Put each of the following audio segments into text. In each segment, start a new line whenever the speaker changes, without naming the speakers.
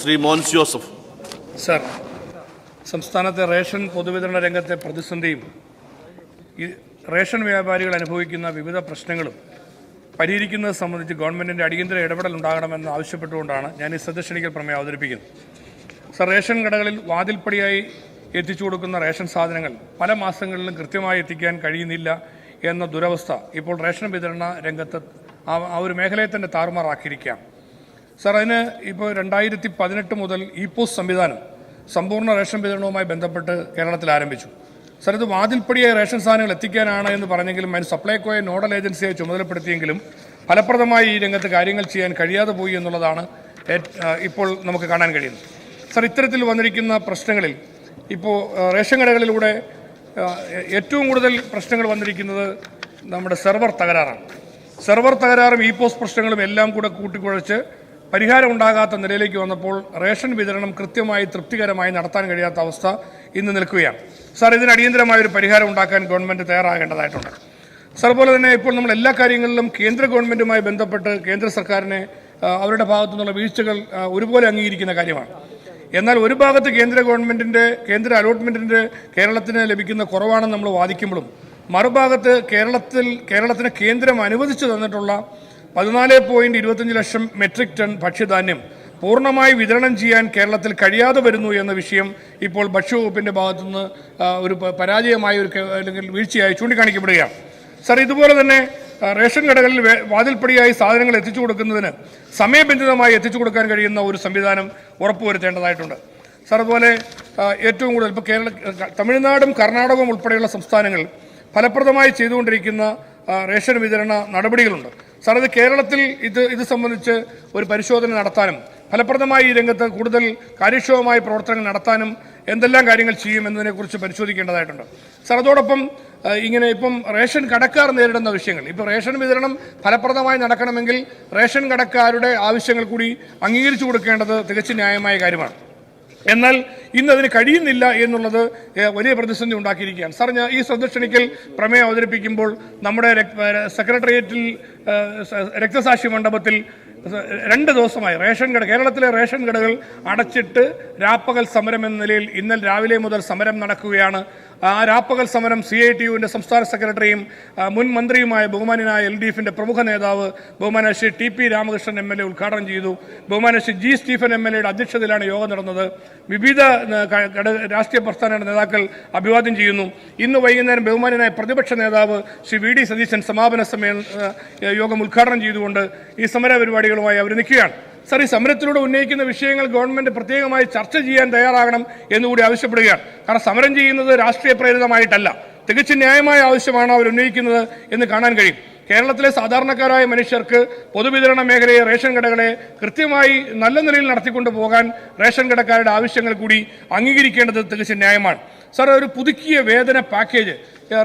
Shri Mons Joseph.
Sir സംസ്ഥാനത്തെ ration പൊതുവിതരണ രംഗത്തെ പ്രതിസന്ധിയും റേഷൻ വ്യാപാരികൾ അനുഭവിക്കുന്ന വിവിധ പ്രശ്നങ്ങളും പരിഹരിക്കുന്നത് സംബന്ധിച്ച് ഗവൺമെന്റിന്റെ അടിയന്തര ഇടപെടൽ ഉണ്ടാകണമെന്ന് ആവശ്യപ്പെട്ടുകൊണ്ടാണ് ഞാൻ ഈ സദസ്യണിക്കൽ പ്രമേയം അവതരിപ്പിക്കുന്നത്. സർ റേഷൻ കടകളിൽ വാതിൽപ്പടിയായി എത്തിച്ചു കൊടുക്കുന്ന റേഷൻ സാധനങ്ങൾ പല മാസങ്ങളിലും കൃത്യമായി എത്തിക്കാൻ കഴിയുന്നില്ല എന്ന ദുരവസ്ഥ ഇപ്പോൾ റേഷൻ വിതരണ രംഗത്ത് ആ ഒരു മേഖലയെ തന്നെ താറുമാറാക്കിയിരിക്കുകയാണ്. സാർ അതിന് ഇപ്പോൾ രണ്ടായിരത്തി പതിനെട്ട് മുതൽ ഇ പോസ്റ്റ് സംവിധാനം സമ്പൂർണ റേഷൻ വിതരണവുമായി ബന്ധപ്പെട്ട് കേരളത്തിൽ ആരംഭിച്ചു. സാർ ഇത് വാതിൽപ്പടിയായി റേഷൻ സാധനങ്ങൾ എത്തിക്കാനാണ് എന്ന് പറഞ്ഞെങ്കിലും അതിന് സപ്ലൈകോയെ നോഡൽ ഏജൻസിയെ ചുമതലപ്പെടുത്തിയെങ്കിലും ഫലപ്രദമായി ഈ രംഗത്ത് കാര്യങ്ങൾ ചെയ്യാൻ കഴിയാതെ പോയി എന്നുള്ളതാണ് ഇപ്പോൾ നമുക്ക് കാണാൻ കഴിയുന്നത്. സാർ ഇത്തരത്തിൽ വന്നിരിക്കുന്ന പ്രശ്നങ്ങളിൽ ഇപ്പോൾ റേഷൻ കടകളിലൂടെ ഏറ്റവും കൂടുതൽ പ്രശ്നങ്ങൾ വന്നിരിക്കുന്നത് നമ്മുടെ സെർവർ തകരാറാണ്. സെർവർ തകരാറും ഇ പോസ്റ്റ് പ്രശ്നങ്ങളും എല്ലാം കൂടെ കൂട്ടിക്കുഴച്ച് പരിഹാരം ഉണ്ടാകാത്ത നിലയിലേക്ക് വന്നപ്പോൾ റേഷൻ വിതരണം കൃത്യമായി തൃപ്തികരമായി നടത്താൻ കഴിയാത്ത അവസ്ഥ ഇന്ന് നിൽക്കുകയാണ്. സാർ ഇതിന് അടിയന്തരമായ ഒരു പരിഹാരം ഉണ്ടാക്കാൻ ഗവൺമെന്റ് തയ്യാറാകേണ്ടതായിട്ടുണ്ട്. സാർ പോലെ തന്നെ ഇപ്പോൾ നമ്മൾ എല്ലാ കാര്യങ്ങളിലും കേന്ദ്ര ഗവൺമെന്റുമായി ബന്ധപ്പെട്ട് കേന്ദ്ര സർക്കാരിനെ അവരുടെ ഭാഗത്തു നിന്നുള്ള വീഴ്ചകൾ ഒരുപോലെ അംഗീകരിക്കുന്ന കാര്യമാണ്. എന്നാൽ ഒരു ഭാഗത്ത് കേന്ദ്ര ഗവൺമെന്റിന്റെ കേന്ദ്ര അലോട്ട്മെന്റിന്റെ കേരളത്തിന് ലഭിക്കുന്ന കുറവാണെന്ന് നമ്മൾ വാദിക്കുമ്പോഴും മറുഭാഗത്ത് കേരളത്തിൽ കേരളത്തിന് കേന്ദ്രം അനുവദിച്ചു തന്നിട്ടുള്ള പതിനാല് പോയിന്റ് ഇരുപത്തഞ്ച് ലക്ഷം മെട്രിക് ടൺ ഭക്ഷ്യധാന്യം പൂർണമായി വിതരണം ചെയ്യാൻ കേരളത്തിൽ കഴിയാതെ വരുന്നു എന്ന വിഷയം ഇപ്പോൾ ഭക്ഷ്യവകുപ്പിന്റെ ഭാഗത്തുനിന്ന് ഒരു പരാജയമായ ഒരു അല്ലെങ്കിൽ വീഴ്ചയായി ചൂണ്ടിക്കാണിക്കപ്പെടുകയാണ്. സർ ഇതുപോലെ തന്നെ റേഷൻ കടകളിൽ വാതിൽപ്പടിയായി സാധനങ്ങൾ എത്തിച്ചു കൊടുക്കുന്നതിന് സമയബന്ധിതമായി എത്തിച്ചു കൊടുക്കാൻ കഴിയുന്ന ഒരു സംവിധാനം ഉറപ്പുവരുത്തേണ്ടതായിട്ടുണ്ട്. സാർ അതുപോലെ ഏറ്റവും കൂടുതൽ ഇപ്പോൾ കേരള തമിഴ്നാടും കർണാടകവും ഉൾപ്പെടെയുള്ള സംസ്ഥാനങ്ങൾ ഫലപ്രദമായി ചെയ്തുകൊണ്ടിരിക്കുന്ന റേഷൻ വിതരണ നടപടികളുണ്ട്. സാർ ഇത് കേരളത്തിൽ ഇത് ഇത് സംബന്ധിച്ച് ഒരു പരിശോധന നടത്താനും ഫലപ്രദമായി ഈ രംഗത്ത് കൂടുതൽ കാര്യക്ഷമമായ പ്രവർത്തനങ്ങൾ നടത്താനും എന്തെല്ലാം കാര്യങ്ങൾ ചെയ്യും എന്നതിനെക്കുറിച്ച് പരിശോധിക്കേണ്ടതായിട്ടുണ്ട്. സാർ അതോടൊപ്പം ഇങ്ങനെ ഇപ്പം റേഷൻ കടക്കാർ നേരിടുന്ന വിഷയങ്ങൾ. ഇപ്പോൾ റേഷൻ വിതരണം ഫലപ്രദമായി നടക്കണമെങ്കിൽ റേഷൻ കടക്കാരുടെ ആവശ്യങ്ങൾ കൂടി അംഗീകരിച്ചു കൊടുക്കേണ്ടത് തികച്ചും ന്യായമായ കാര്യമാണ്. എന്നാൽ ഇന്ന് അതിന് കഴിയുന്നില്ല എന്നുള്ളത് വലിയ പ്രതിസന്ധി ഉണ്ടാക്കിയിരിക്കുകയാണ്. സാർ ഞാൻ ഈ ക്ഷണിക്കൽ പ്രമേയം അവതരിപ്പിക്കുമ്പോൾ നമ്മുടെ സെക്രട്ടേറിയറ്റിൽ രക്തസാക്ഷി മണ്ഡപത്തിൽ രണ്ട് ദിവസമായി റേഷൻ കട കേരളത്തിലെ റേഷൻ കടകൾ അടച്ചിട്ട് രാപ്പകൽ സമരം എന്ന നിലയിൽ ഇന്നലെ രാവിലെ മുതൽ സമരം നടക്കുകയാണ്. ആ രാപ്പകൽ സമരം സി ഐ ടി യുവിന്റെ സംസ്ഥാന സെക്രട്ടറിയും മുൻ മന്ത്രിയുമായ ബഹുമാനായ എൽ ഡി എഫിന്റെ പ്രമുഖ നേതാവ് ബഹുമാനായ Shri T P Ramakrishnan M L A ഉദ്ഘാടനം ചെയ്തു. ബഹുമാനായ Shri G Stephen M L എയുടെ അധ്യക്ഷതയിലാണ് യോഗം നടന്നത്. വിവിധ രാഷ്ട്രീയ പ്രസ്ഥാനങ്ങളുടെ നേതാക്കൾ അഭിവാദ്യം ചെയ്യുന്നു. ഇന്ന് വൈകുന്നേരം ബഹുമാനായ പ്രതിപക്ഷ നേതാവ് ശ്രീ വി ഡി സതീശൻ സമാപന സമ്മേളന യോഗം ഉദ്ഘാടനം ചെയ്തുകൊണ്ട് ഈ സമര പരിപാടികളുമായി അവർ നിൽക്കുകയാണ്. സാർ ഈ സമരത്തിലൂടെ ഉന്നയിക്കുന്ന വിഷയങ്ങൾ ഗവൺമെന്റ് പ്രത്യേകമായി ചർച്ച ചെയ്യാൻ തയ്യാറാകണം എന്നുകൂടി ആവശ്യപ്പെടുകയാണ്. കാരണം സമരം ചെയ്യുന്നത് രാഷ്ട്രീയ പ്രേരിതമായിട്ടല്ല. തികച്ചും ന്യായമായ ആവശ്യമാണ് അവർ ഉന്നയിക്കുന്നത് എന്ന് കാണാൻ കഴിയും. കേരളത്തിലെ സാധാരണക്കാരായ മനുഷ്യർക്ക് പൊതുവിതരണ മേഖലയെ റേഷൻ കടകളെ കൃത്യമായി നല്ല നിലയിൽ നടത്തിക്കൊണ്ടു പോകാൻ റേഷൻ കടക്കാരുടെ ആവശ്യങ്ങൾ കൂടി അംഗീകരിക്കേണ്ടത് തികച്ചും ന്യായമാണ്. സാർ ഒരു പുതുക്കിയ വേതന പാക്കേജ്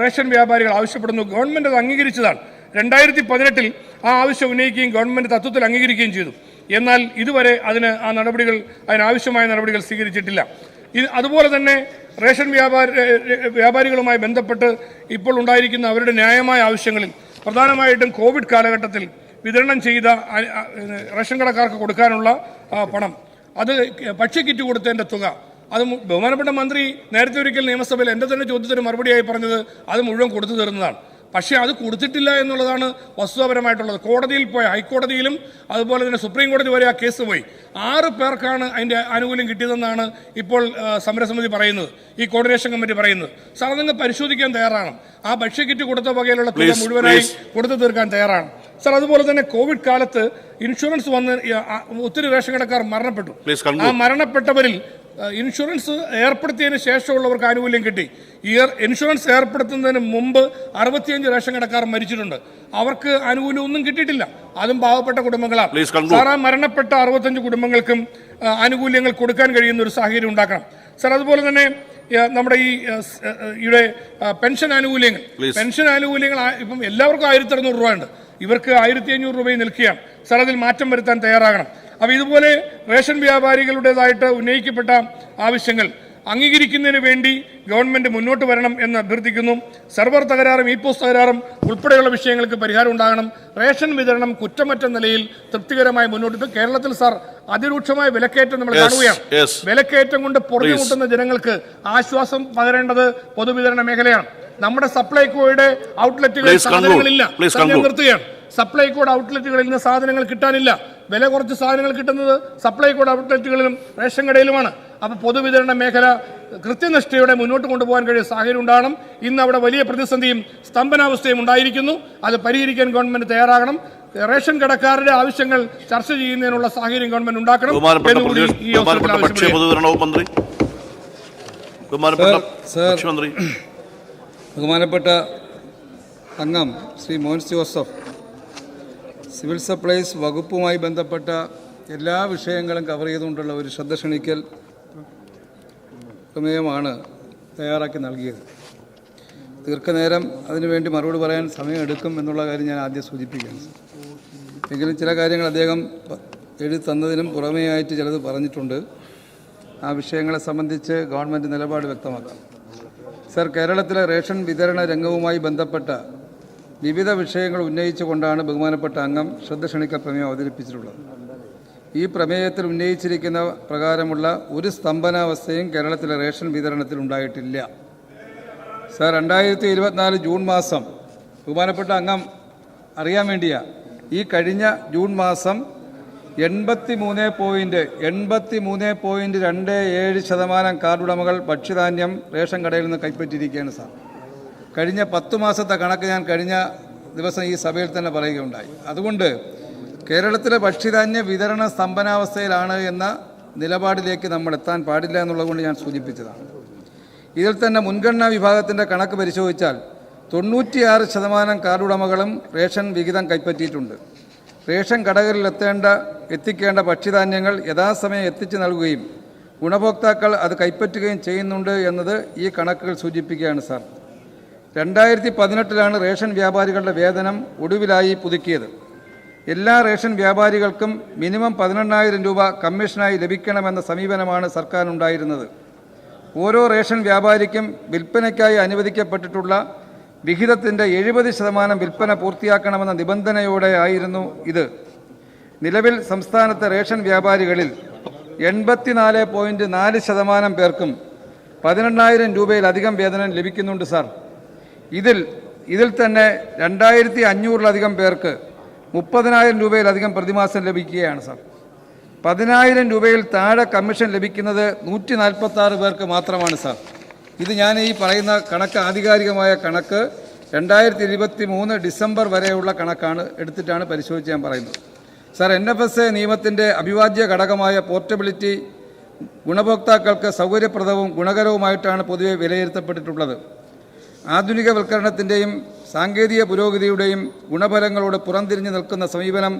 റേഷൻ വ്യാപാരികൾ ആവശ്യപ്പെടുന്നു. ഗവൺമെന്റ് അത് അംഗീകരിച്ചതാണ്. രണ്ടായിരത്തി പതിനെട്ടിൽ ആ ആവശ്യം ഉന്നയിക്കുകയും ഗവൺമെന്റ് തത്വത്തിൽ അംഗീകരിക്കുകയും ചെയ്തു. എന്നാൽ ഇതുവരെ അതിന് ആ നടപടികൾ അതിനാവശ്യമായ നടപടികൾ സ്വീകരിച്ചിട്ടില്ല. അതുപോലെ തന്നെ റേഷൻ വ്യാപാര വ്യാപാരികളുമായി ബന്ധപ്പെട്ട് ഇപ്പോൾ ഉണ്ടായിരിക്കുന്ന അവരുടെ ന്യായമായ ആവശ്യങ്ങളിൽ പ്രധാനമായിട്ടും കോവിഡ് കാലഘട്ടത്തിൽ വിതരണം ചെയ്ത റേഷൻ കടക്കാർക്ക് കൊടുക്കാനുള്ള പണം. അത് ഭക്ഷ്യക്കിറ്റ് കൊടുത്തതിന്റെ തുക. അത് ബഹുമാനപ്പെട്ട മന്ത്രി നേരത്തെ ഒരിക്കൽ നിയമസഭയിൽ എന്റെ തന്നെ ചോദ്യത്തിന് മറുപടിയായി പറഞ്ഞത് അത് മുഴുവൻ കൊടുത്തു തീർന്നതാണ്. പക്ഷേ അത് കൊടുത്തിട്ടില്ല എന്നുള്ളതാണ് വസ്തുതാപരമായിട്ടുള്ളത്. കോടതിയിൽ പോയ ഹൈക്കോടതിയിലും അതുപോലെ തന്നെ സുപ്രീം കോടതി വരെ ആ കേസ് പോയി. ആറ് പേർക്കാണ് അതിന്റെ ആനുകൂല്യം കിട്ടിയതെന്നാണ് ഇപ്പോൾ സമരസമിതി പറയുന്നത്. ഈ കോർഡിനേഷൻ കമ്മിറ്റി പറയുന്നത്. സാർ അതങ്ങ് പരിശോധിക്കാൻ തയ്യാറാണ്. ആ ഭക്ഷ്യക്കിറ്റ് കൊടുത്ത വകയിലുള്ള തുക മുഴുവനായി. കൊടുത്തു തീർക്കാൻ തയ്യാറാണ്. സാർ അതുപോലെ തന്നെ കോവിഡ് കാലത്ത് ഇൻഷുറൻസ് വന്ന് ഒത്തിരി റേഷൻ കടക്കാർ മരണപ്പെട്ടു. ആ മരണപ്പെട്ടവരിൽ ഇൻഷുറൻസ് ഏർപ്പെടുത്തിയതിന് ശേഷമുള്ളവർക്ക് ആനുകൂല്യം കിട്ടി. ഇയർ ഇൻഷുറൻസ് ഏർപ്പെടുത്തുന്നതിന് മുമ്പ് അറുപത്തിയഞ്ച് റേഷൻ കടക്കാർ മരിച്ചിട്ടുണ്ട്. അവർക്ക് ആനുകൂല്യം ഒന്നും കിട്ടിയിട്ടില്ല. അതും പാവപ്പെട്ട കുടുംബങ്ങളാണ്. സാർ ആ മരണപ്പെട്ട അറുപത്തഞ്ച് കുടുംബങ്ങൾക്കും ആനുകൂല്യങ്ങൾ കൊടുക്കാൻ കഴിയുന്ന ഒരു സാഹചര്യം ഉണ്ടാക്കണം. സാർ അതുപോലെ തന്നെ നമ്മുടെ ഈ ഇവിടെ പെൻഷൻ ആനുകൂല്യങ്ങൾ. പെൻഷൻ ആനുകൂല്യങ്ങൾ ഇപ്പം എല്ലാവർക്കും ആയിരത്തി അറുന്നൂറ് രൂപ ഉണ്ട് ഇവർക്ക് ആയിരത്തി അഞ്ഞൂറ് രൂപയിൽ നിൽക്കുകയാണ്. സാർ അതിൽ മാറ്റം വരുത്താൻ തയ്യാറാകണം. അപ്പോൾ ഇതുപോലെ റേഷൻ വ്യാപാരികളുടേതായിട്ട് ഉന്നയിക്കപ്പെട്ട ആവശ്യങ്ങൾ അംഗീകരിക്കുന്നതിന് വേണ്ടി ഗവൺമെന്റ് മുന്നോട്ട് വരണം എന്ന് അഭ്യർത്ഥിക്കുന്നു. സെർവർ തകരാറും ഇ പോസ്റ്റ് തകരാറും ഉൾപ്പെടെയുള്ള വിഷയങ്ങൾക്ക് പരിഹാരം ഉണ്ടാകണം. റേഷൻ വിതരണം കുറ്റമറ്റ നിലയിൽ തൃപ്തികരമായി മുന്നോട്ട് കേരളത്തിൽ സാർ അതിരൂക്ഷമായ വിലക്കയറ്റം നമ്മൾ കാണുകയാണ്. വിലക്കയറ്റം കൊണ്ട് പൊറുതിമുട്ടുന്ന ജനങ്ങൾക്ക് ആശ്വാസം പകരേണ്ടത് പൊതുവിതരണ മേഖലയാണ്. നമ്മുടെ സപ്ലൈകോയുടെ ഔട്ട്ലെറ്റുകളിൽ സാധനങ്ങളില്ല. നിർത്തുകയാണ്. സപ്ലൈകോയുടെ ഔട്ട്ലെറ്റുകളിൽ നിന്ന് സാധനങ്ങൾ കിട്ടാനില്ല. വില കുറച്ച് സാധനങ്ങൾ കിട്ടുന്നത് സപ്ലൈകോയുടെ ഔട്ട്ലെറ്റുകളിലും റേഷൻ കടയിലുമാണ്. അപ്പോൾ പൊതുവിതരണ മേഖല കൃത്യനിഷ്ഠയോടെ മുന്നോട്ട് കൊണ്ടുപോകാൻ കഴിയുന്ന സാഹചര്യം ഉണ്ടാകണം. ഇന്ന് അവിടെ വലിയ പ്രതിസന്ധിയും സ്തംഭനാവസ്ഥയും ഉണ്ടായിരിക്കുന്നു. അത് പരിഹരിക്കാൻ ഗവൺമെന്റ് തയ്യാറാകണം. റേഷൻ കടക്കാരുടെ ആവശ്യങ്ങൾ ചർച്ച ചെയ്യുന്നതിനുള്ള സാഹചര്യം ഗവൺമെന്റ് ഉണ്ടാക്കണം.
ബഹുമാനപ്പെട്ട മന്ത്രി.
അംഗം ശ്രീ മോൻസ് ജോസഫ്. സിവിൽ സപ്ലൈസ് വകുപ്പുമായി ബന്ധപ്പെട്ട എല്ലാ വിഷയങ്ങളും കവർ ചെയ്തുകൊണ്ടുള്ള ഒരു ശ്രദ്ധ ക്ഷണിക്കൽ പ്രമേയമാണ് തയ്യാറാക്കി നൽകിയത്. ദീർഘനേരം അതിനുവേണ്ടി മറുപടി പറയാൻ സമയമെടുക്കും എന്നുള്ള കാര്യം ഞാൻ ആദ്യം സൂചിപ്പിക്കുകയാണ് എങ്കിലും ചില കാര്യങ്ങൾ അദ്ദേഹം എഴുതി തന്നതിനും പുറമേയായിട്ട് ചിലത് പറഞ്ഞിട്ടുണ്ട്. ആ വിഷയങ്ങളെ സംബന്ധിച്ച് ഗവൺമെന്റ് നിലപാട് വ്യക്തമാക്കാം. സർ കേരളത്തിലെ റേഷൻ വിതരണ രംഗവുമായി ബന്ധപ്പെട്ട വിവിധ വിഷയങ്ങൾ ഉന്നയിച്ചുകൊണ്ടാണ് ബഹുമാനപ്പെട്ട അംഗം ശ്രദ്ധ ക്ഷണിക്കൽ പ്രമേയം അവതരിപ്പിച്ചിട്ടുള്ളത്. ഈ പ്രമേയത്തിൽ ഉന്നയിച്ചിരിക്കുന്ന പ്രകാരമുള്ള ഒരു സ്തംഭനാവസ്ഥയും കേരളത്തിലെ റേഷൻ വിതരണത്തിൽ ഉണ്ടായിട്ടില്ല. സർ രണ്ടായിരത്തി ഇരുപത്തിനാല് ജൂൺ മാസം ബഹുമാനപ്പെട്ട അംഗം അറിയാൻ വേണ്ടിയാ ഈ കഴിഞ്ഞ ജൂൺ മാസം എൺപത്തി മൂന്ന് പോയിന്റ് എൺപത്തി മൂന്ന് പോയിന്റ് രണ്ട് ഏഴ് ശതമാനം കാർഡുടമകൾ ഭക്ഷ്യധാന്യം റേഷൻ കടയിൽ നിന്ന് കൈപ്പറ്റിയിരിക്കുകയാണ് സാർ. കഴിഞ്ഞ പത്ത് മാസത്തെ കണക്ക് ഞാൻ കഴിഞ്ഞ ദിവസം ഈ സഭയിൽ തന്നെ പറയുകയുണ്ടായി. അതുകൊണ്ട് കേരളത്തിലെ ഭക്ഷ്യധാന്യ വിതരണ സ്തംഭനാവസ്ഥയിലാണ് എന്ന നിലപാടിലേക്ക് നമ്മൾ എത്താൻ പാടില്ല എന്നുള്ളത് കൊണ്ട് ഞാൻ സൂചിപ്പിച്ചതാണ്. ഇതിൽ തന്നെ മുൻഗണനാ വിഭാഗത്തിന്റെ കണക്ക് പരിശോധിച്ചാൽ തൊണ്ണൂറ്റിയാറ് ശതമാനം കാർഡുടമകളും റേഷൻ വിഹിതം കൈപ്പറ്റിയിട്ടുണ്ട്. റേഷൻ കടകളിൽ എത്തേണ്ട എത്തിക്കേണ്ട ഭക്ഷ്യധാന്യങ്ങൾ യഥാസമയം എത്തിച്ചു നൽകുകയും ഗുണഭോക്താക്കൾ അത് കൈപ്പറ്റുകയും ചെയ്യുന്നുണ്ട് എന്നത് ഈ കണക്കുകൾ സൂചിപ്പിക്കുകയാണ് സാർ. രണ്ടായിരത്തി പതിനെട്ടിലാണ് റേഷൻ വ്യാപാരികളുടെ വേതനം ഒടുവിലായി പുതുക്കിയത്. എല്ലാ റേഷൻ വ്യാപാരികൾക്കും മിനിമം പതിനെണ്ണായിരം രൂപ കമ്മീഷനായി ലഭിക്കണമെന്ന സമീപനമാണ് സർക്കാർ ഉണ്ടായിരുന്നത് ഓരോ റേഷൻ വ്യാപാരിക്കും വിൽപ്പനയ്ക്കായി അനുവദിക്കപ്പെട്ടിട്ടുള്ള വിഹിതത്തിന്റെ എഴുപത് ശതമാനം വിൽപ്പന പൂർത്തിയാക്കണമെന്ന നിബന്ധനയോടെ ആയിരുന്നു ഇത്. നിലവിൽ സംസ്ഥാനത്തെ റേഷൻ വ്യാപാരികളിൽ എൺപത്തിനാല് പോയിന്റ് നാല് ശതമാനം പേർക്കും പതിനെണ്ണായിരം രൂപയിലധികം വേതനം ലഭിക്കുന്നുണ്ട് സാർ. ഇതിൽ ഇതിൽ തന്നെ രണ്ടായിരത്തി അഞ്ഞൂറിലധികം പേർക്ക് മുപ്പതിനായിരം രൂപയിലധികം പ്രതിമാസം ലഭിക്കുകയാണ് സാർ. പതിനായിരം രൂപയിൽ താഴെ കമ്മീഷൻ ലഭിക്കുന്നത് നൂറ്റി നാൽപ്പത്തി ആറ് പേർക്ക് മാത്രമാണ് സാർ. ഇത് ഞാൻ ഈ പറയുന്ന കണക്ക് ആധികാരികമായ കണക്ക് രണ്ടായിരത്തി ഇരുപത്തി മൂന്ന് ഡിസംബർ വരെയുള്ള കണക്കാണ് എടുത്തിട്ടാണ് പരിശോധിച്ച് ഞാൻ പറയുന്നത്. Sir N F S A നിയമത്തിന്റെ അവിഭാജ്യ ഘടകമായ പോർട്ടബിലിറ്റി ഗുണഭോക്താക്കൾക്ക് സൗകര്യപ്രദവും ഗുണകരവുമായിട്ടാണ് പൊതുവെ വിലയിരുത്തപ്പെട്ടിട്ടുള്ളത്. ആധുനികവൽക്കരണത്തിന്റെയും സാങ്കേതിക പുരോഗതിയുടെയും ഗുണഫലങ്ങളോട് പുറംതിരിഞ്ഞു നിൽക്കുന്ന സമീപനം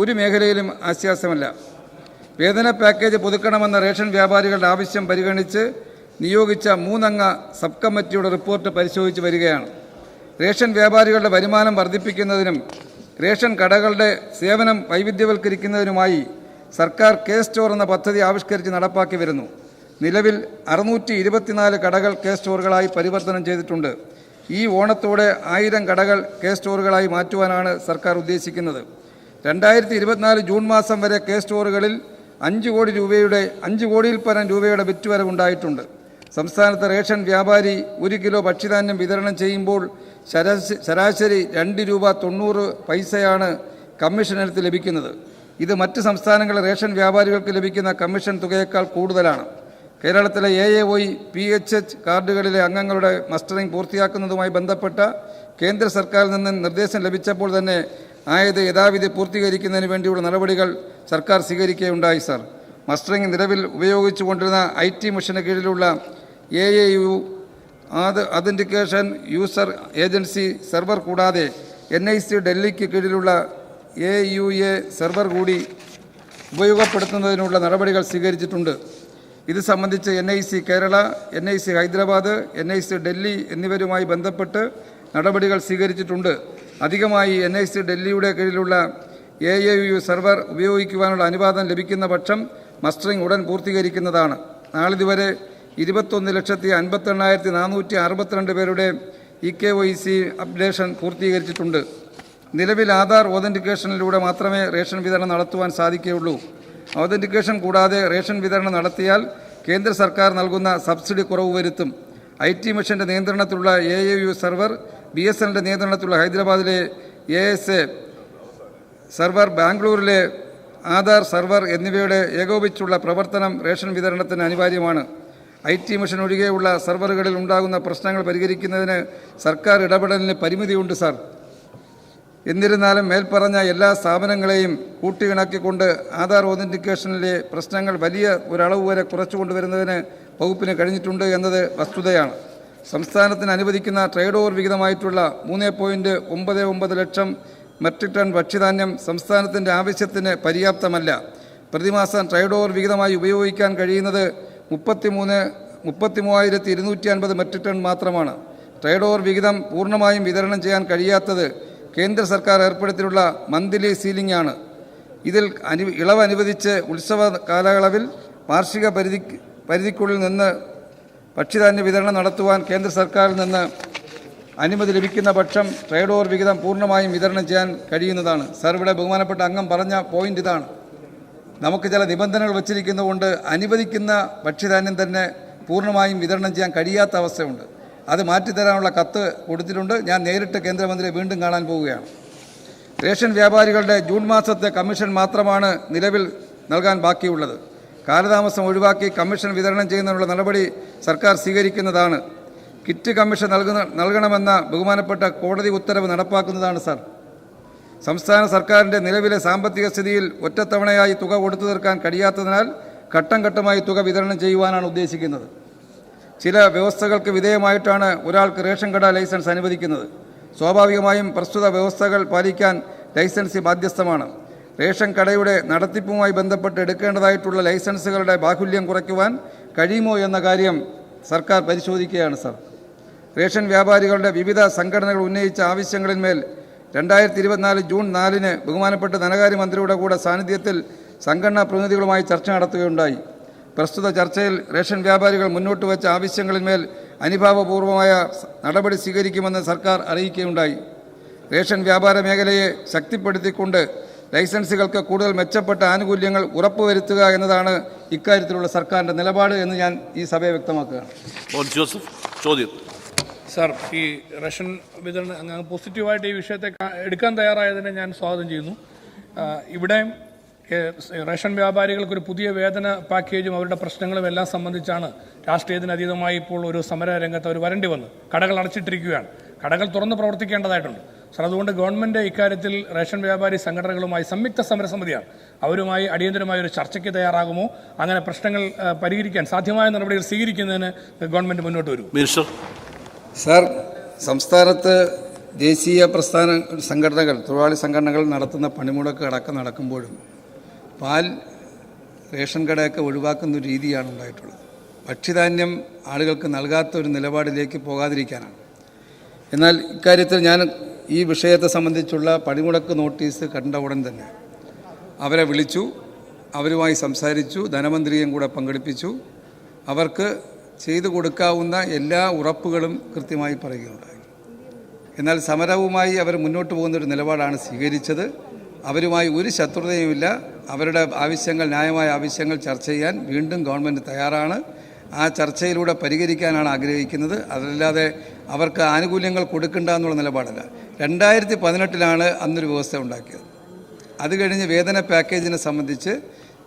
ഒരു മേഖലയിലും ആശ്വാസമല്ല വേതന പാക്കേജ് പുതുക്കണമെന്ന റേഷൻ വ്യാപാരികളുടെ ആവശ്യം പരിഗണിച്ച് നിയോഗിച്ച മൂന്നംഗ സബ് കമ്മിറ്റിയുടെ റിപ്പോർട്ട് പരിശോധിച്ച് വരികയാണ്. റേഷൻ വ്യാപാരികളുടെ വരുമാനം വർദ്ധിപ്പിക്കുന്നതിനും റേഷൻ കടകളുടെ സേവനം വൈവിധ്യവൽക്കരിക്കുന്നതിനുമായി സർക്കാർ കെ സ്റ്റോർ എന്ന പദ്ധതി ആവിഷ്കരിച്ച് നടപ്പാക്കി വരുന്നു. നിലവിൽ അറുന്നൂറ്റി കടകൾ കെ സ്റ്റോറുകളായി പരിവർത്തനം ചെയ്തിട്ടുണ്ട്. ഈ ഓണത്തോടെ ആയിരം കടകൾ കെ സ്റ്റോറുകളായി മാറ്റുവാനാണ് സർക്കാർ ഉദ്ദേശിക്കുന്നത്. രണ്ടായിരത്തി ഇരുപത്തിനാല് ജൂൺ മാസം വരെ കെ സ്റ്റോറുകളിൽ അഞ്ച് കോടി രൂപയുടെ അഞ്ച് കോടിയിൽ പരം രൂപയുടെ വിറ്റുവരവുണ്ടായിട്ടുണ്ട് സംസ്ഥാനത്ത് റേഷൻ വ്യാപാരി ഒരു കിലോ ഭക്ഷ്യധാന്യം വിതരണം ചെയ്യുമ്പോൾ ശരാശരി രണ്ട് രൂപ തൊണ്ണൂറ് പൈസയാണ് കമ്മീഷൻ ലഭിക്കുന്നത്. ഇത് മറ്റ് സംസ്ഥാനങ്ങളിലെ റേഷൻ വ്യാപാരികൾക്ക് ലഭിക്കുന്ന കമ്മീഷൻ തുകയേക്കാൾ കൂടുതലാണ്. കേരളത്തിലെ എ എ ഒയ് പി എച്ച് എച്ച് കാർഡുകളിലെ അംഗങ്ങളുടെ മസ്റ്ററിംഗ് പൂർത്തിയാക്കുന്നതുമായി ബന്ധപ്പെട്ട കേന്ദ്ര സർക്കാരിൽ നിന്ന് നിർദ്ദേശം ലഭിച്ചപ്പോൾ തന്നെ ആയത് യഥാവിധി പൂർത്തീകരിക്കുന്നതിന് വേണ്ടിയുള്ള നടപടികൾ സർക്കാർ സ്വീകരിക്കുകയുണ്ടായി സർ. മസ്റ്ററിംഗ് നിലവിൽ ഉപയോഗിച്ചുകൊണ്ടിരുന്ന ഐ ടി മിഷന് കീഴിലുള്ള എ എ യു അത് അതന്റിക്കേഷൻ യൂസർ ഏജൻസി സെർവർ കൂടാതെ എൻ ഐ സി ഡൽഹിക്ക് കീഴിലുള്ള എ യു എ സെർവർ കൂടി ഉപയോഗപ്പെടുത്തുന്നതിനുള്ള നടപടികൾ സ്വീകരിച്ചിട്ടുണ്ട്. ഇത് സംബന്ധിച്ച് N I C Kerala N I C Hyderabad N I C Delhi എന്നിവരുമായി ബന്ധപ്പെട്ട് നടപടികൾ സ്വീകരിച്ചിട്ടുണ്ട്. അധികമായി എൻ ഐ സി ഡൽഹിയുടെ കീഴിലുള്ള എ എ യു സെർവർ ഉപയോഗിക്കുവാനുള്ള അനുവാദം ലഭിക്കുന്ന പക്ഷം മസ്റ്ററിംഗ് ഉടൻ പൂർത്തീകരിക്കുന്നതാണ്. നാളിതുവരെ ഇരുപത്തൊന്ന് ലക്ഷത്തി അൻപത്തെണ്ണായിരത്തി നാനൂറ്റി അറുപത്തിരണ്ട് പേരുടെ E K Y C updation പൂർത്തീകരിച്ചിട്ടുണ്ട്. നിലവിൽ ആധാർ ഓതന്റിക്കേഷനിലൂടെ മാത്രമേ റേഷൻ വിതരണം നടത്തുവാൻ സാധിക്കുകയുള്ളൂ. ഓതന്റിക്കേഷൻ കൂടാതെ റേഷൻ വിതരണം നടത്തിയാൽ കേന്ദ്ര സർക്കാർ നൽകുന്ന സബ്സിഡി കുറവ് വരുത്തും. ഐ ടി മിഷന്റെ നിയന്ത്രണത്തിലുള്ള A A U server B S എല്ലിന്റെ നിയന്ത്രണത്തിലുള്ള ഹൈദരാബാദിലെ എ എസ് എ സെർവർ ബാംഗ്ലൂരിലെ ആധാർ സെർവർ എന്നിവയുടെ ഏകോപിച്ചുള്ള പ്രവർത്തനം റേഷൻ വിതരണത്തിന് അനിവാര്യമാണ്. ഐ ടി മിഷൻ ഒഴികെയുള്ള സെർവറുകളിൽ ഉണ്ടാകുന്ന പ്രശ്നങ്ങൾ പരിഹരിക്കുന്നതിന് സർക്കാർ ഇടപെടലിന് പരിമിതിയുണ്ട് സാർ. എന്നിരുന്നാലും മേൽപ്പറഞ്ഞ എല്ലാ സ്ഥാപനങ്ങളെയും കൂട്ടിയിണക്കിക്കൊണ്ട് ആധാർ ഒതന്റിക്കേഷനിലെ പ്രശ്നങ്ങൾ വലിയ ഒരളവ് വരെ കുറച്ചു കൊണ്ടുവരുന്നതിന് വകുപ്പിന് കഴിഞ്ഞിട്ടുണ്ട് എന്നത് വസ്തുതയാണ്. സംസ്ഥാനത്തിന് അനുവദിക്കുന്ന ട്രേഡ് ഓവർ വിഹിതമായിട്ടുള്ള മൂന്ന് പോയിന്റ് ഒമ്പത് ഒമ്പത് ലക്ഷം മെട്രിക് ടൺ ഭക്ഷ്യധാന്യം സംസ്ഥാനത്തിന്റെ ആവശ്യത്തിന് പര്യാപ്തമല്ല. പ്രതിമാസം ട്രേഡ് ഓവർ വിഹിതമായി ഉപയോഗിക്കാൻ കഴിയുന്നത് മുപ്പത്തിമൂന്ന് മുപ്പത്തി മൂവായിരത്തി ഇരുന്നൂറ്റി അൻപത് മെട്രിക് ടൺ മാത്രമാണ്. ട്രേഡ് ഓവർ വിഹിതം പൂർണമായും വിതരണം ചെയ്യാൻ കഴിയാത്തത് കേന്ദ്ര സർക്കാർ ഏർപ്പെടുത്തിയിട്ടുള്ള മന്ത്ലി സീലിംഗ് ആണ്. ഇതിൽ അനു ഇളവ് അനുവദിച്ച് ഉത്സവ കാലയളവിൽ വാർഷിക പരിധി പരിധിക്കുള്ളിൽ നിന്ന് ഭക്ഷ്യധാന്യ വിതരണം നടത്തുവാൻ കേന്ദ്ര സർക്കാരിൽ നിന്ന് അനുമതി ലഭിക്കുന്ന പക്ഷം ട്രേഡ് ഓവർ വിഹിതം പൂർണമായും വിതരണം ചെയ്യാൻ കഴിയുന്നതാണ്. സാർ ഇവിടെ ബഹുമാനപ്പെട്ട അംഗം പറഞ്ഞ പോയിന്റ് ഇതാണ്. നമുക്ക് ചില നിബന്ധനകൾ വച്ചിരിക്കുന്നതുകൊണ്ട് അനുവദിക്കുന്ന ഭക്ഷ്യധാന്യം തന്നെ പൂർണമായും വിതരണം ചെയ്യാൻ കഴിയാത്ത അവസ്ഥയുണ്ട്. അത് മാറ്റിത്തരാനുള്ള കത്ത് കൊടുത്തിട്ടുണ്ട്. ഞാൻ നേരിട്ട് കേന്ദ്രമന്ത്രിയെ വീണ്ടും കാണാൻ പോവുകയാണ്. റേഷൻ വ്യാപാരികളുടെ ജൂൺ മാസത്തെ കമ്മീഷൻ മാത്രമാണ് നിലവിൽ നൽകാൻ ബാക്കിയുള്ളത്. കാലതാമസം ഒഴിവാക്കി കമ്മീഷൻ വിതരണം ചെയ്യുന്നതിനുള്ള നടപടി സർക്കാർ സ്വീകരിക്കുന്നതാണ്. കിറ്റ് കമ്മീഷൻ നൽകുന്ന നൽകണമെന്ന ബഹുമാനപ്പെട്ട കോടതി ഉത്തരവ് നടപ്പാക്കുന്നതാണ് സാർ. സംസ്ഥാന സർക്കാരിന്റെ നിലവിലെ സാമ്പത്തിക സ്ഥിതിയിൽ ഒറ്റത്തവണയായി തുക കൊടുത്തു തീർക്കാൻ കഴിയാത്തതിനാൽ ഘട്ടം ഘട്ടമായി തുക വിതരണം ചെയ്യുവാനാണ് ഉദ്ദേശിക്കുന്നത്. ചില വ്യവസ്ഥകൾക്ക് വിധേയമായിട്ടാണ് ഒരാൾക്ക് റേഷൻ കട ലൈസൻസ് അനുവദിക്കുന്നത്. സ്വാഭാവികമായും പ്രസ്തുത വ്യവസ്ഥകൾ പാലിക്കാൻ ലൈസൻസി ബാധ്യസ്ഥമാണ്. റേഷൻ കടയുടെ നടത്തിപ്പുമായി ബന്ധപ്പെട്ട് എടുക്കേണ്ടതായിട്ടുള്ള ലൈസൻസുകളുടെ ബാഹുല്യം കുറയ്ക്കുവാൻ കഴിയുമോ എന്ന കാര്യം സർക്കാർ പരിശോധിക്കുകയാണ് സർ. റേഷൻ വ്യാപാരികളുടെ വിവിധ സംഘടനകൾ ഉന്നയിച്ച ആവശ്യങ്ങളിന്മേൽ രണ്ടായിരത്തി ഇരുപത്തിനാല് ജൂൺ നാലിന് ബഹുമാനപ്പെട്ട ധനകാര്യമന്ത്രിയുടെ കൂടെ സാന്നിധ്യത്തിൽ സംഘടനാ പ്രതിനിധികളുമായി ചർച്ച നടത്തുകയുണ്ടായി. പ്രസ്തുത ചർച്ചയിൽ റേഷൻ വ്യാപാരികൾ മുന്നോട്ട് വെച്ച ആവശ്യങ്ങളിന്മേൽ അനുഭാവപൂർവമായ നടപടി സ്വീകരിക്കുമെന്ന് സർക്കാർ അറിയിക്കുകയുണ്ടായി. റേഷൻ വ്യാപാര മേഖലയെ ശക്തിപ്പെടുത്തിക്കൊണ്ട് ലൈസൻസുകൾക്ക് കൂടുതൽ മെച്ചപ്പെട്ട ആനുകൂല്യങ്ങൾ ഉറപ്പുവരുത്തുക എന്നതാണ് ഇക്കാര്യത്തിലുള്ള സർക്കാരിന്റെ നിലപാട് എന്ന് ഞാൻ ഈ സഭയെ വ്യക്തമാക്കുകയാണ്.
ജോസഫ് ചോദ്യം.
സാർ ഈ റേഷൻ വിതരണം പോസിറ്റീവായിട്ട് ഈ വിഷയത്തെ എടുക്കാൻ തയ്യാറായതിനെ ഞാൻ സ്വാഗതം ചെയ്യുന്നു. ഇവിടെയും ഇവിടെ റേഷൻ വ്യാപാരികൾക്കൊരു പുതിയ വേതന പാക്കേജും അവരുടെ പ്രശ്നങ്ങളും എല്ലാം സംബന്ധിച്ചാണ് രാഷ്ട്രീയത്തിന് അതീതമായി ഇപ്പോൾ ഒരു സമര രംഗത്ത് അവർ വരേണ്ടി വന്നു കടകൾ അടച്ചിട്ടിരിക്കുകയാണ്. കടകൾ തുറന്ന് പ്രവർത്തിക്കേണ്ടതായിട്ടുണ്ട്. സർ അതുകൊണ്ട് ഗവൺമെന്റ് ഇക്കാര്യത്തിൽ റേഷൻ വ്യാപാരി സംഘടനകളുമായി സംയുക്ത സമരസമിതിയാണ് അവരുമായി അടിയന്തരമായ ഒരു ചർച്ചയ്ക്ക് തയ്യാറാകുമോ? അങ്ങനെ പ്രശ്നങ്ങൾ പരിഹരിക്കാൻ സാധ്യമായ നടപടികൾ സ്വീകരിക്കുന്നതിന് ഗവൺമെന്റ് മുന്നോട്ട് വരും.
മിനിസ്റ്റർ.
സാർ സംസ്ഥാനത്ത് ദേശീയ പ്രസ്ഥാന സംഘടനകൾ തൊഴിലാളി സംഘടനകൾ നടത്തുന്ന പണിമുടക്ക് അടക്കം നടക്കുമ്പോഴും പാൽ റേഷൻ കടയൊക്കെ ഒഴിവാക്കുന്ന ഒരു രീതിയാണ് ഉണ്ടായിട്ടുള്ളത്. ഭക്ഷ്യധാന്യം ആളുകൾക്ക് നൽകാത്ത ഒരു നിലപാടിലേക്ക് പോകാതിരിക്കാനാണ്. എന്നാൽ ഇക്കാര്യത്തിൽ ഞാൻ ഈ വിഷയത്തെ സംബന്ധിച്ചുള്ള പണിമുടക്ക് നോട്ടീസ് കണ്ട ഉടൻ തന്നെ. അവരെ വിളിച്ചു അവരുമായി സംസാരിച്ചു ധനമന്ത്രിയും കൂടെ പങ്കെടുപ്പിച്ചു. അവർക്ക് ചെയ്തു കൊടുക്കാവുന്ന എല്ലാ ഉറപ്പുകളും കൃത്യമായി പറയുകയുണ്ടായി. എന്നാൽ സമരവുമായി അവർ മുന്നോട്ട് പോകുന്ന ഒരു നിലപാടാണ് സ്വീകരിച്ചത്. അവരുമായി ഒരു ശത്രുതയുമില്ല അവരുടെ ആവശ്യങ്ങൾ ന്യായമായ ആവശ്യങ്ങൾ ചർച്ച ചെയ്യാൻ വീണ്ടും ഗവൺമെന്റ് തയ്യാറാണ്. ആ ചർച്ചയിലൂടെ പരിഹരിക്കാനാണ് ആഗ്രഹിക്കുന്നത്. അതല്ലാതെ അവർക്ക് ആനുകൂല്യങ്ങൾ കൊടുക്കണ്ട എന്നുള്ള നിലപാടല്ല. രണ്ടായിരത്തി പതിനെട്ടിലാണ് അന്നൊരു വ്യവസ്ഥ ഉണ്ടാക്കിയത്. അത് കഴിഞ്ഞ് വേതന പാക്കേജിനെ സംബന്ധിച്ച്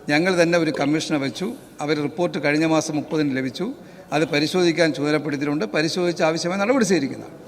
ഞങ്ങൾ തന്നെ ഒരു കമ്മീഷനെ വെച്ചു. അവർ റിപ്പോർട്ട് കഴിഞ്ഞ മാസം മുപ്പതിന് ലഭിച്ചു. അത് പരിശോധിക്കാൻ ചുമതലപ്പെടുത്തിയിട്ടുണ്ട്. പരിശോധിച്ച് ആവശ്യമായ നടപടി സ്വീകരിക്കുന്നതാണ്